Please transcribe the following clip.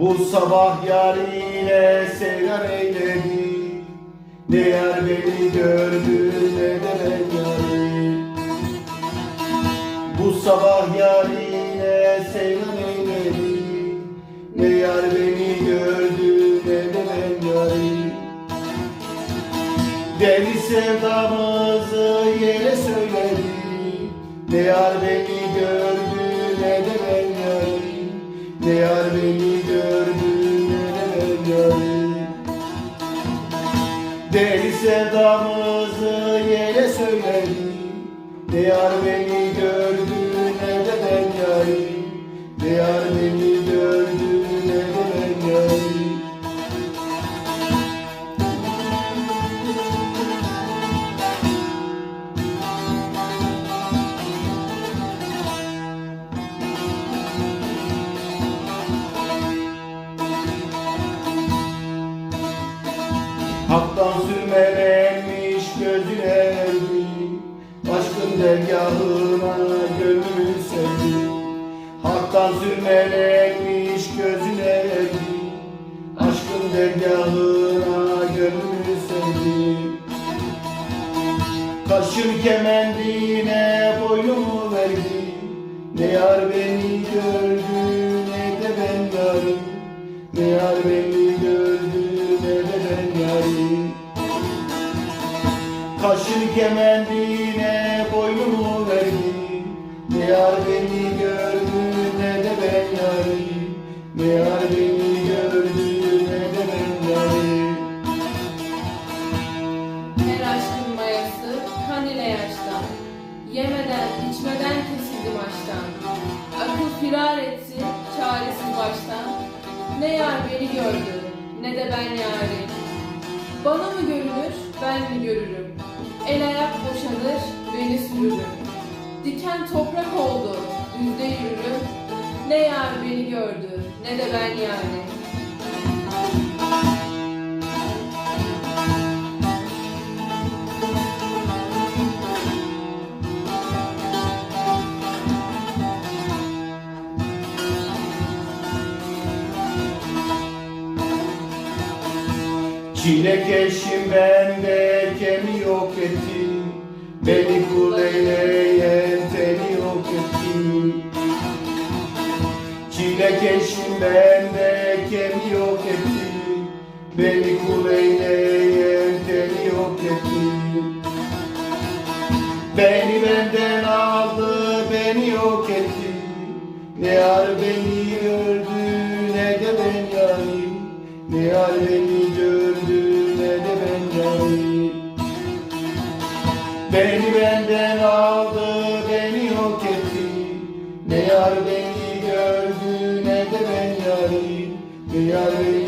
Bu sabah yar yine seyran eyledi Ne yar beni gördü ne de ben Bu sabah yar yine seyran eyledi Ne yar beni gördü ne de ben yarı Deli sevdamızı yere söyledi. Ne yar beni gördü yar beni gördü ne de ben yarı Deli sevdamızı yere söyledi. Ne yar beni gördü erdi Aşkın dergahına gönlümü sevdi Haktan sürmelenmiş gözüne erdi Aşkın dergahına gönlümü sevdi Kaşın kemendine boynumu verdi Ne yar beni gördü ne de ben yarı Ne yar beni Kaşın kemendine boynumu verdi Ne yar beni gördü ne de ben yarı Ne yar beni gördü ne de ben yarı Her aşkın mayası kan ile yaştan. Yemeden içmeden kesildim aşktan. Akıl firar etti çaresiz baştan. Ne yar beni gördü ne de ben yari. Bana mı görünür ben mi görürüm. El ayak boşanır beni sürürüm. Diken toprak oldu düzde yürürüm. Ne yar beni gördü ne de ben yani. Çilekeşim bende kemi yok etti. Beni kul eyleyen teni yok etti. Çilekeşim bende kemi yok etti. Beni kul eyleyen teni yok etti. Beni benden aldı beni yok etti. Ne yar beni gördü Beni benden aldı beni yok etti. Ne yar beni gördü ne de ben yarı. Ne yar